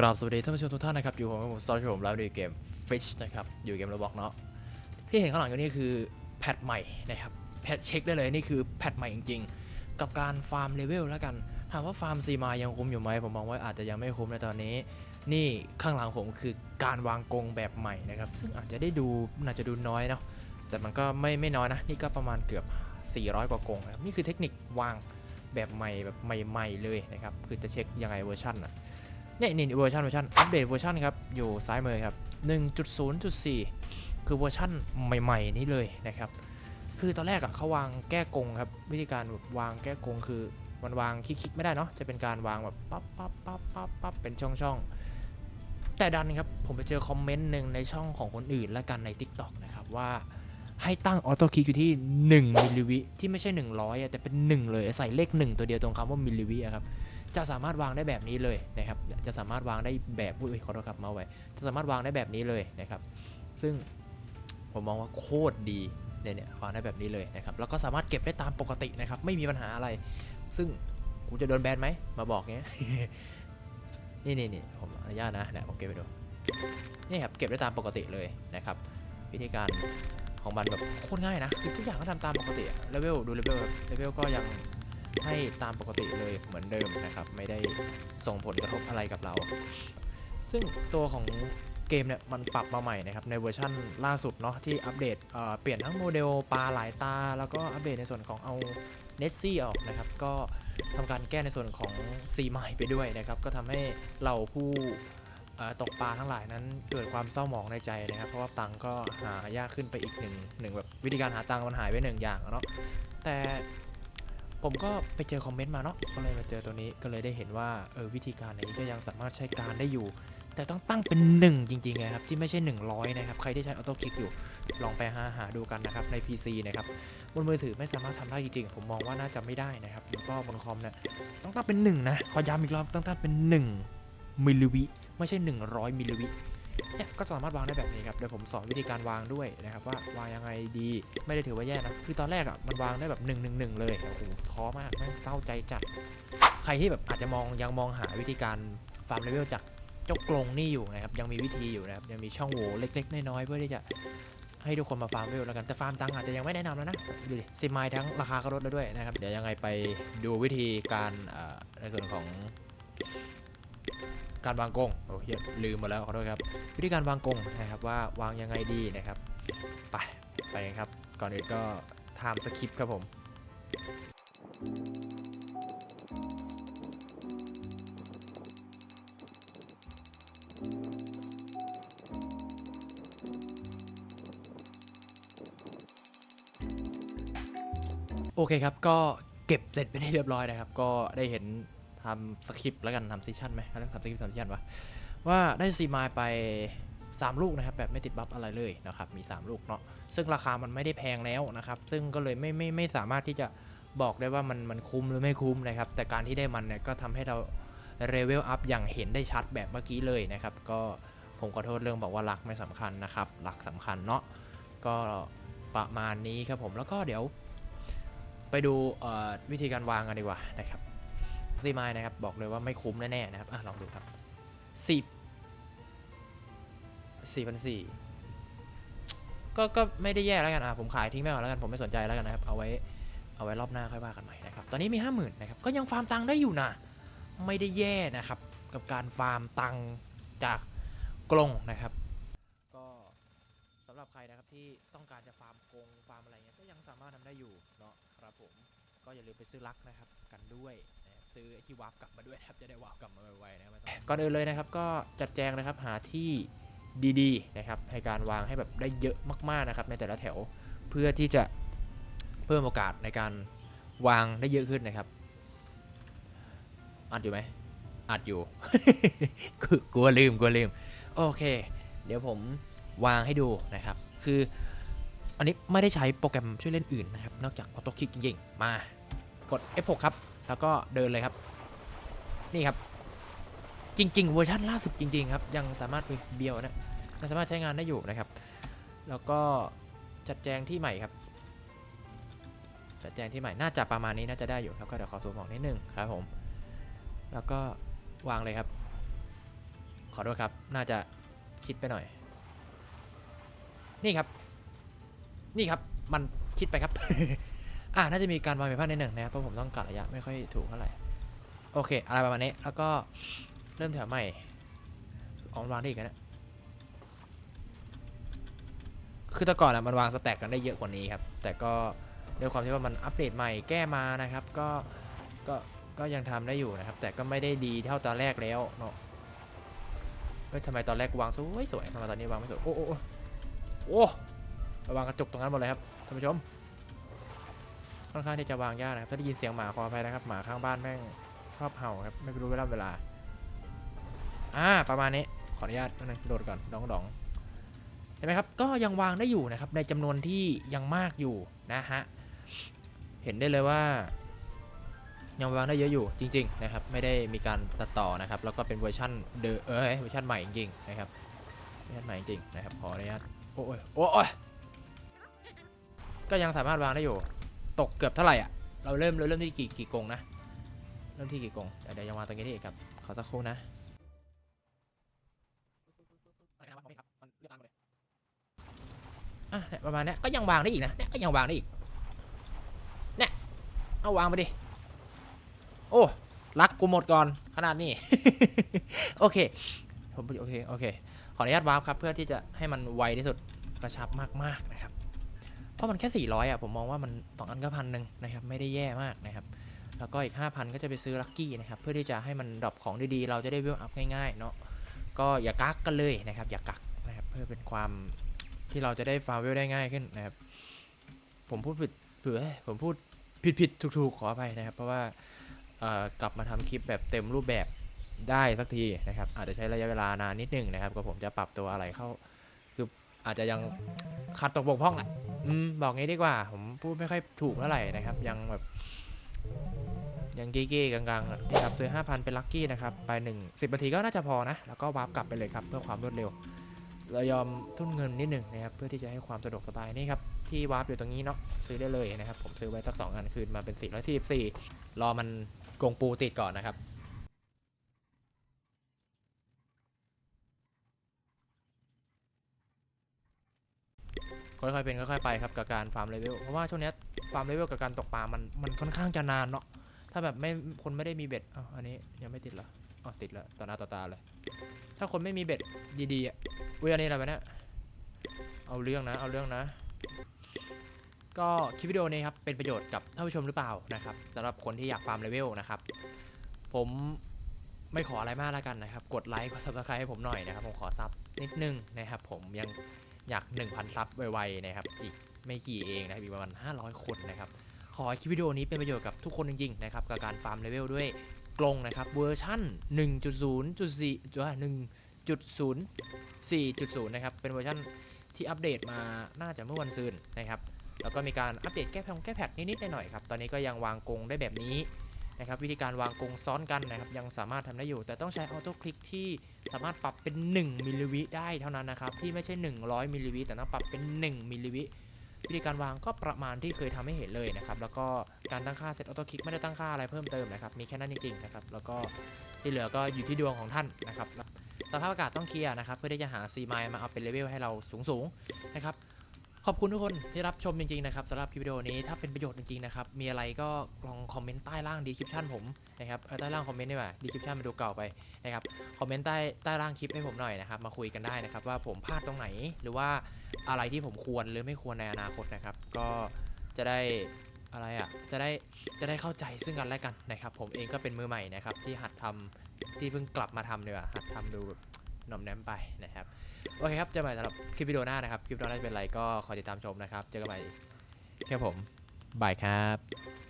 กราบสวัสดีท่านผู้ชมทุกท่านนะครับ อยู่กับผมซอสผมแล้วในเกม Fish นะครับ อยู่เกมระบอกเนาะที่เห็นข้างหลังอยู่นี่คือแพทใหม่นะครับ แพทเช็คได้เลยนี่คือแพทใหม่จริงๆ กับการฟาร์มเลเวลแล้วกัน ถามว่าฟาร์มซีมายังคุ้มอยู่ไหมผมมองว่าอาจจะยังไม่คุ้มในตอนนี้ นี่ข้างหลังผมคือการวางกงแบบใหม่นะครับ ซึ่งอาจจะได้ดูน่าจจะดูน้อยเนาะแต่มันก็ไม่ไม่น้อยนะนี่ก็ประมาณเกือบ 400 กว่ากงนะครับนี่คือเทคนิควางแบบใหม่แบบใหม่ ๆ เลยนะครับคือจะเช็คยังไงเวอร์ชันอะ เนี่ยนี่เวอร์ชันเวอร์ชันอัปเดตเวอร์ชันครับ อยู่ซ้ายมือครับ 1.0.4 คือเวอร์ชันใหม่ ๆ นี้เลยนะครับ คือตอนแรกอะเขาวางแก้กงครับ วิธีการวางแก้กงคือมันวางคลิกๆไม่ได้เนาะจะเป็นการวางแบบปั๊บปั๊บปั๊บปั๊บปั๊บเป็นช่องๆ แต่ดันครับ ผมไปเจอคอมเมนต์หนึ่งในช่องของคนอื่นและกันใน TikTok นะครับว่าให้ตั้งออโต้คลิกอยู่ที่ 1มิลลิวิที่ไม่ใช่ 100อะแต่เป็น 1 เลยใส่เลข 1 ตัวเดียวตรงคำว่ามิลลิวิอะครับ จะสามารถวางได้แบบนี้เลยนะครับ จะสามารถวางได้แบบอุ้ยขอโทษครับมาไว้ จะสามารถวางได้แบบนี้เลยนะครับ ซึ่งผมมองว่าโคตรดีเนี่ยเนี่ยวางได้แบบนี้เลยนะครับ แล้วก็สามารถเก็บได้ตามปกตินะครับ ไม่มีปัญหาอะไร ซึ่งกูจะโดนแบนไหม มาบอกเงี้ย นี่นี่นี่ผมอนุญาตนะนะผมเก็บไปดู นี่ครับ เก็บได้ตามปกติเลยนะครับ วิธีการของมันแบบโคตรง่ายนะคือทุกอย่างก็ทำตามปกติเลเวลดูเลเวลเลเวลก็ยัง ให้ตามปกติเลยเหมือนเดิมนะครับ ไม่ได้ส่งผลกระทบอะไรกับเรา ซึ่งตัวของเกมเนี่ยมันปรับมาใหม่นะครับในเวอร์ชั่นล่าสุดเนาะที่อัปเดตเเปลี่ยนทั้งโมเดลปลาหลายตา แล้วก็อัปเดตในส่วนของเอาเนสซี่ออกนะครับ ก็ทำการแก้ในส่วนของซีใหม่ไปด้วยนะครับ ก็ทำให้เราผู้ตกปลาทั้งหลายนั้นเกิดความเศร้าหมองในใจนะครับ เพราะว่าตังค์ก็หายากขึ้นไปอีกหนึ่งหนึ่งแบบวิธีการหาตังค์มันหายไปหนึ่งอย่างเนาะแต่ ผมก็ไปเจอคอมเมนต์มาเนาะก็เลยมาเจอตัวนี้ก็เลยได้เห็นว่าเออวิธีการนี้ก็ยังสามารถใช้การได้อยู่ แต่ต้องตั้งเป็น 1 จริงๆนะครับที่ไม่ใช่ 100 นะครับ ใครที่ใช้ออโต้คลิกอยู่ลองไปหาหาดูกันนะครับใน PC นะครับบนมือถือไม่สามารถทำได้จริงๆ ผมมองว่าน่าจะไม่ได้นะครับแล้วก็บนคอมเนี่ยต้องตั้งเป็น 1 นะ ขอย้ำอีกรอบต้องตั้งเป็น 1มิลลิวิไม่ใช่ 100มิลลิวิ เนี่ยก็สามารถวางได้แบบนี้ครับเดี๋ยวผมสอนวิธีการวางด้วยนะครับว่าวางยังไงดีไม่ได้ถือว่าแย่นะคือตอนแรกอะมันวางได้แบบ1นึเลยโอ้โหท้อมากแม่งเศร้าใจจัดใครที่แบบอาจจะมองยังมองหาวิธีการฟาร์มเลเวลจากเจ้ากรงนี่อยู่นะครับยังมีวิธีอยู่นะครับยังมีช่องโหว่เล็ก ๆ น้อยๆเพื่อที่จะให้ทุกคนมาฟาร์มเลเวลแล้วกันแต่ฟาร์มตังค์อาจจะยังไม่แนะนำแล้วนะดูดิซิมไมล์ทั้งราคาก็ลดแล้วด้วยนะครับเดี๋ยวยังไงไปดูวิธีการในส่วนของ การวางกงโอ้เหี้ยลืมหมาแล้วขอโทษครับ วิธีการวางกงนะครับว่าวางยังไงดีนะครับ ไปไปกันครับ ก่อนอื่นก็ทม์สคริปต์ครับผมโอเคครับ ก็เก็บเสร็จไปนที่เรียบร้อยนะครับ ก็ได้เห็น ทำสคริปต์แล้วกันทำซีชั่นไหมเขาเรียกทำสคริปต์ทำซีชั่นวะว่าได้ซีมายไป 3 ลูกนะครับ แบบไม่ติดบัฟอะไรเลยนะครับ มี 3 ลูกเนาะซึ่งราคามันไม่ได้แพงแล้วนะครับ ซึ่งก็เลยไม่ไม่ไม่สามารถที่จะบอกได้ว่ามันมันคุ้มหรือไม่คุ้มนะครับ แต่การที่ได้มันเนี่ยก็ทำให้เราเรเวลอัพอย่างเห็นได้ชัดแบบเมื่อกี้เลยนะครับ ก็ผมขอโทษเรื่องบอกว่ารักไม่สำคัญนะครับรักสำคัญเนาะก็ประมาณนี้ครับผมแล้วก็เดี๋ยว ไปดูวิธีการวางกันดีกว่านะครับ ซีมายนะครับ บอกเลยว่าไม่คุ้มแน่ๆนะครับอะลองดูครับสิบสี่พันสี่ก็ก็ไม่ได้แย่แล้วกันอะผมขายทิ้งไปก่อนแล้วกันผมไม่สนใจแล้วกันนะครับ เอาไว้เอาไว้รอบหน้าค่อยว่ากันใหม่นะครับ ตอนนี้มีห้าหมื่นนะครับ ก็ยังฟาร์มตังค์ได้อยู่นะไม่ได้แย่นะครับ กับการฟาร์มตังค์จากกรงนะครับ ก็สำหรับใครนะครับที่ต้องการจะฟาร์มกรงฟาร์มอะไรเงี้ยก็ยังสามารถทำได้อยู่เนาะครับผมก็อย่าลืมไปซื้อลักนะครับกันด้วยนะ ซื้อไอที่วาร์ปกลับมาด้วยนะครับจะได้วาร์ปกลับมาไวๆนะครับไม่ต้องก่อนอื่นเลยนะครับก็จัดแจงนะครับหาที่ดีๆนะครับให้การวางให้แบบได้เยอะมากๆนะครับในแต่ละแถวเพื่อที่จะเพิ่มโอกาสในการวางได้เยอะขึ้นนะครับอัดอยู่ไหมอัดอยู่กูกลัวลืมกลัวลืมโอเค เดี๋ยวผมวางให้ดูนะครับ คืออันนี้ไม่ได้ใช้โปรแกรมช่วยเล่นอื่นนะครับ นอกจากออโต้คลิกจริงๆ มากด F6 ครับ แล้วก็เดินเลยครับ นี่ครับ จริง ๆ เวอร์ชันล่าสุดจริง ๆ ครับ ยังสามารถเบียวนะยังสามารถใช้งานได้อยู่นะครับ แล้วก็จัดแจงที่ใหม่ครับ จัดแจงที่ใหม่น่าจะประมาณนี้น่าจะได้อยู่แล้วก็เดี๋ยวขอซูมออกนิดนึงครับผม แล้วก็วางเลยครับ ขอโทษครับ น่าจะคิดไปหน่อย นี่ครับ นี่ครับ มันคิดไปครับ อ่าน่าจะมีการวางผิดพลาดนิดหนึ่งนะครับเพราะผมต้องกะระยะไม่ค่อยถูกเท่าไหร่โอเค อะไรประมาณนี้แล้วก็เริ่มแถวใหม่ออกวางได้อีกนะคือแต่ก่อนอะมันวางสแต็กกันได้เยอะกว่านี้ครับ แต่ก็ด้วยความที่ว่ามันอัปเดตใหม่แก้มานะครับ ก็ก็ก็ยังทำได้อยู่นะครับ แต่ก็ไม่ได้ดีเท่าตอนแรกแล้วเนาะเฮ้ยทำไมตอนแรกวางสวยสวยทำไมตอนนี้วางไม่สวยโอ้โอ้โอ้วางกระจกตรงนั้นหมดเลยครับท่านผู้ชม ค่อนข้างที่จะวางยากนะครับถ้าได้ยินเสียงหมาขออภัยนะครับหมาข้างบ้านแม่งชอบเห่าครับไม่รู้เวลาเวลาอ่าประมาณนี้ขออนุญาตนะโดดก่อนดองดองเห็นไหมครับก็ยังวางได้อยู่นะครับในจำนวนที่ยังมากอยู่นะฮะเห็นได้เลยว่ายังวางได้เยอะอยู่จริง ๆ นะครับ ไม่ได้มีการตัดต่อนะครับ แล้วก็เป็นเวอร์ชันเดอเอยเวอร์ชันใหม่จริงๆนะครับเวอร์ชันใหม่จริงนะครับขออนุญาตโอ้ยโอ้ยก็ยังสามารถวางได้อยู่ ตกเกือบเท่าไหร่อะ เราเริ่มเราเริ่มที่กี่กี่กงนะ เริ่มที่กี่กง เดี๋ยวเดี๋ยวยังวางตรงนี้ได้อีกครับ ขอสักครู่นะอะเนี่ยประมาณเนี้ยก็ยังวางได้อีกนะเนี่ยก็ยังวางได้อีกเนี่ยเอาวางไปดิ โอ้รักกูหมดก่อนขนาดนี้ โอเคผมโอเค โอเค ขออนุญาตวาร์ปครับ เพื่อที่จะให้มันไวที่สุดกระชับมากๆนะครับ เพราะมันแค่ 400อะผมมองว่ามันสองอันก็พันหนึ่งนะครับไม่ได้แย่มากนะครับ แล้วก็อีก 5,000 ก็จะไปซื้อลัคกี้นะครับเพื่อที่จะให้มันดรอปของดีๆ เราจะได้วิวอัพง่ายๆเนาะก็อย่ากักกันเลยนะครับอย่ากักนะครับเพื่อเป็นความที่เราจะได้ฟาร์มวิวได้ง่ายขึ้นนะครับผมพูดผิดเผื่อผมพูดผิดผิดถูกๆขออภัยนะครับ เพราะว่ากลับมาทำคลิปแบบเต็มรูปแบบได้สักทีนะครับอาจจะใช้ระยะเวลานานนิดนึงนะครับก็ผมจะปรับตัวอะไรเข้าคืออาจจะยังขาดตกบกพร่องแหละ อืมบอกงี้ดีกว่า ผมพูดไม่ค่อยถูกเท่าไหร่นะครับ ยังแบบ ยังเก้ๆกลางๆนี่ครับซื้อ 5,000 เป็นลัคกี้นะครับ ไป1 10นาทีก็น่าจะพอนะ แล้วก็วาร์ปกลับไปเลยครับ เพื่อความรวดเร็ว เรายอมทุ่นเงินนิดหนึ่งนะครับ เพื่อที่จะให้ความสะดวกสบายนี่ครับ ที่วาร์ปอยู่ตรงนี้เนาะซื้อได้เลยนะครับ ผมซื้อไว้สักสองอันคืนมาเป็น444รอมันกงปูติดก่อนนะครับ ค่อยๆเป็นค่อยๆไปครับกับการฟาร์มเลเวลเพราะว่าช่วงนี้ฟาร์มเลเวลกับการตกปลามันมันค่อนข้างจะนานเนาะถ้าแบบไม่คนไม่ได้มีเบ็ดอ้าวอันนี้ยังไม่ติดเหรออ๋อติดแล้วต่อหน้าต่อตาเลย ถ้าคนไม่มีเบ็ดดีๆอะเว้ยอันนี้อะไรวะเนี่ยเอาเรื่องนะ เอาเรื่องนะ ก็คลิปวิดีโอนี้ครับเป็นประโยชน์กับท่านผู้ชมหรือเปล่านะครับสำหรับคนที่อยากฟาร์มเลเวลนะครับผมไม่ขออะไรมากแล้วกันนะครับ กดไลค์กด subscribe ให้ผมหน่อยนะครับ ผมขอซับนิดนึงนะครับ ผมยัง อยาก 1,000 ซับไวๆนะครับ อีกไม่กี่เองนะครับอีกประมาณ 500 คนนะครับ ขอให้คลิปวิดีโอนี้เป็นประโยชน์กับทุกคนจริงๆนะครับกับการฟาร์มเลเวลด้วยกลงนะครับเวอร์ชั่น 1.0.4ตัว1.04.0 นะครับ เป็นเวอร์ชันที่อัปเดตมาน่าจะเมื่อวันซืนนะครับ แล้วก็มีการอัปเดตแก้แพงแก้แพทนิดๆหน่อยๆครับ ตอนนี้ก็ยังวางกรงได้แบบนี้ นะครับวิธีการวางกรงซ้อนกันนะครับยังสามารถทำได้อยู่ แต่ต้องใช้ออโต้คลิกที่สามารถปรับเป็น 1มิลลิวิได้เท่านั้นนะครับที่ไม่ใช่ 100มิลลิวิแต่ต้องปรับเป็น 1มิลลิวิวิธีการวางก็ประมาณที่เคยทำให้เห็นเลยนะครับ แล้วก็การตั้งค่าเซตออโต้คลิกไม่ได้ตั้งค่าอะไรเพิ่มเติมนะครับ มีแค่นั้นจริงๆนะครับ แล้วก็ที่เหลือก็อยู่ที่ดวงของท่านนะครับสภาพอากาศต้องเคลียร์นะครับ เพื่อที่จะหาซีไมล์มาเอาเป็นเลเวลให้เราสูงๆนะครับ ขอบคุณทุกคนที่รับชมจริงๆนะครับสำหรับคลิปวิดีโอนี้ถ้าเป็นประโยชน์จริงๆนะครับมีอะไรก็ลองคอมเมนต์ใต้ล่างดีคริปชั่นผมนะครับใต้ล่างคอมเมนต์ดีกว่าดีคริปชั่นมันดูเก่าไปนะครับคอมเมนต์ใต้ใต้ล่างคลิปให้ผมหน่อยนะครับมาคุยกันได้นะครับว่าผมพลาดตรงไหนหรือว่าอะไรที่ผมควรหรือไม่ควรในอนาคตนะครับก็จะได้อะไรอะจะได้จะได้เข้าใจซึ่งกันและกันนะครับผมเองก็เป็นมือใหม่นะครับที่หัดทำที่เพิ่งกลับมาทำดีกว่าหัดทำดูแบบ หน่อมแนมไปนะครับ โอเคครับเจอกันใหม่สำหรับคลิปวิดีโอหน้านะครับ คลิปวิดีโอหน้าจะเป็นอะไรก็คอยติดตามชมนะครับ เจอกันใหม่แค่ผมบายครับ